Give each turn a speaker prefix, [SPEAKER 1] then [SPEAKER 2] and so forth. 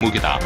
[SPEAKER 1] 무기다.